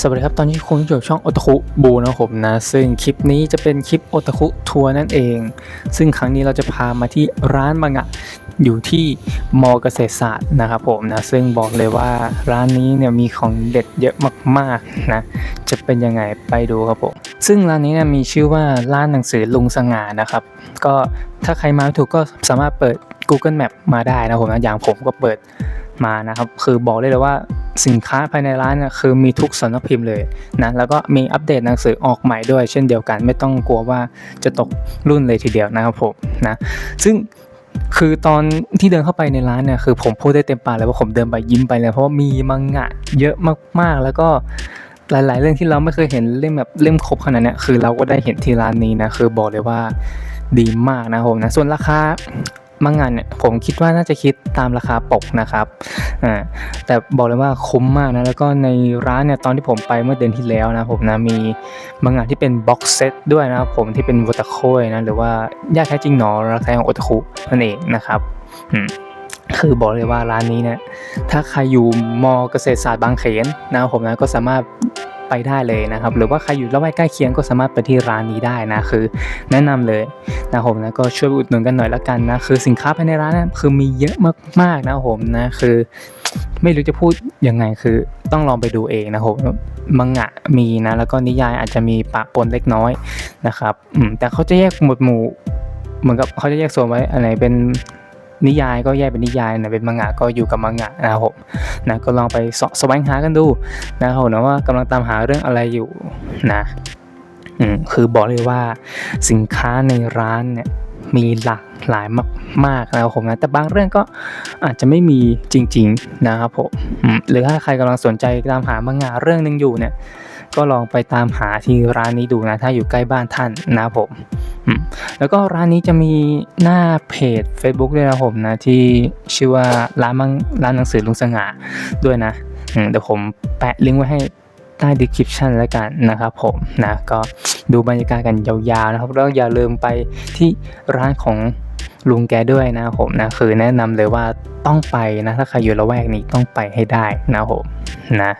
สวัสดีครับ ตอนนี้คุณอยู่ช่องโอตาคุบูนะครับผมนะ ซึ่งคลิปนี้จะเป็นคลิปโอตาคุทัวร์นั่นเอง ซึ่งครั้งนี้เราจะพามาที่ร้านมังงะอยู่ที่มอเกษตรศาสตร์นะครับผมนะ ซึ่งบอกเลยว่าร้านนี้เนี่ยมีของเด็ดเยอะมากๆนะ จะเป็นยังไงไปดูครับผม ซึ่งร้านนี้เนี่ยมีชื่อว่าร้านหนังสือลุงสง่านะครับ ก็ถ้าใครมาไม่ถูกก็สามารถเปิด Google Map มาได้นะผมนะ อย่างผมก็เปิดมานะครับ คือบอกได้เลยว่า สินค้าภายในร้านนี่ยคือมีทุกสำนักพิมพ์เลยนะแล้วก็มีอัปเดตหนังสือออกใหม่ด้วย เช่นเดียวกันไม่ต้องกลัวว่าจะตกรุ่นเลยทีเดียวนะครับผมนะซึ่งคือตอนที่เดินเข้าไปในร้านเนี่ยคือผมพูดได้เต็มปากเลยว่าผมเดินไปยิ้มไปเลยเพราะว่ามีมังงะเยอะมากๆ แล้วก็หลาย ๆ เรื่องที่เราไม่เคยเห็นเล่มแบบเล่มครบขนาดนี้คือเราก็ได้เห็นที่ร้านนี้นะคือบอกเลยว่าดีมากนะครับผมนะส่วนราคามังงะเนี่ยผมคิดว่าน่าจะคิด ตามราคาปกนะครับอ่าแต่บอกเลยว่าคุ้มมากนะแล้วก็ในร้านเนี่ยตอนที่ผมไปเมื่อเดือนที่แล้วนะผมนะมีมังงะที่เป็นบ็อกเซตด้วยนะครับผมที่เป็นวอตาโคยนะหรือว่าญาติแท้จริงหนอรักแท้ของโอตาคุนั่นเองนะครับอืมคือบอกเลยว่าร้านนี้เนี่ยถ้าใครอยู่มอเกษตรศาสตร์บางเขนนะครับผมนะก็สามารถ ไปได้เลยนะครับ หรือว่าใครอยู่ละแวกใกล้เคียงก็สามารถไปที่ร้านนี้ได้นะคือ แนะนำเลยนะผมนะก็ช่วยอุดหนุนกันหน่อยละกันนะคือสินค้าภายในร้านนะคือมีเยอะมากๆนะผมนะคือไม่รู้จะพูดยังไงคือต้องลองไปดูเองนะครับผมมังงะมีนะแล้วก็นิยายอาจจะมีปะปนเล็กน้อยนะครับแต่เขาจะแยกหมวดหมู่ เหมือนกับเขาจะแยกโซนไว้อันไหนเป็น นิยายก็แยกเป็นนิยายนไหนเป็นมังงะก็อยู่กับมังงะนะครับผมนะก็ลองไปสแสวงหากันดูนะครับผมนะว่ากำลังตามหาเรื่องอะไรอยู่นะอืมคือบอกเลยว่าสินค้าในร้านเนี่ยมีหลากหลายมากๆนะครับผมนะแต่บางเรื่องก็อาจจะไม่มีจริง ๆ นะครับผมหรือถ้าใครกำลังสนใจตามหามังงะเรื่องหนึงอยู่เนี่ย ก็ลองไปตามหาที่ร้านนี้ดูนะ ถ้าอยู่ใกล้บ้านท่านนะผม แล้วก็ร้านนี้จะมีหน้าเพจ Facebook ด้วยนะผมนะ ที่ชื่อว่าร้านมังร้านหนังสือลุงสง่าด้วยนะเดี๋ยวผมแปะลิงก์ไว้ให้ใต้ description แล้วกันนะครับผมนะก็ดูบรรยากาศกันยาวๆนะครับแล้วอย่าลืมไปที่ร้านของลุงแกด้วยนะผมนะคือแนะนำเลยว่าต้องไปนะถ้าใครอยู่ละแวกนี้ต้องไปให้ได้นะผมนะ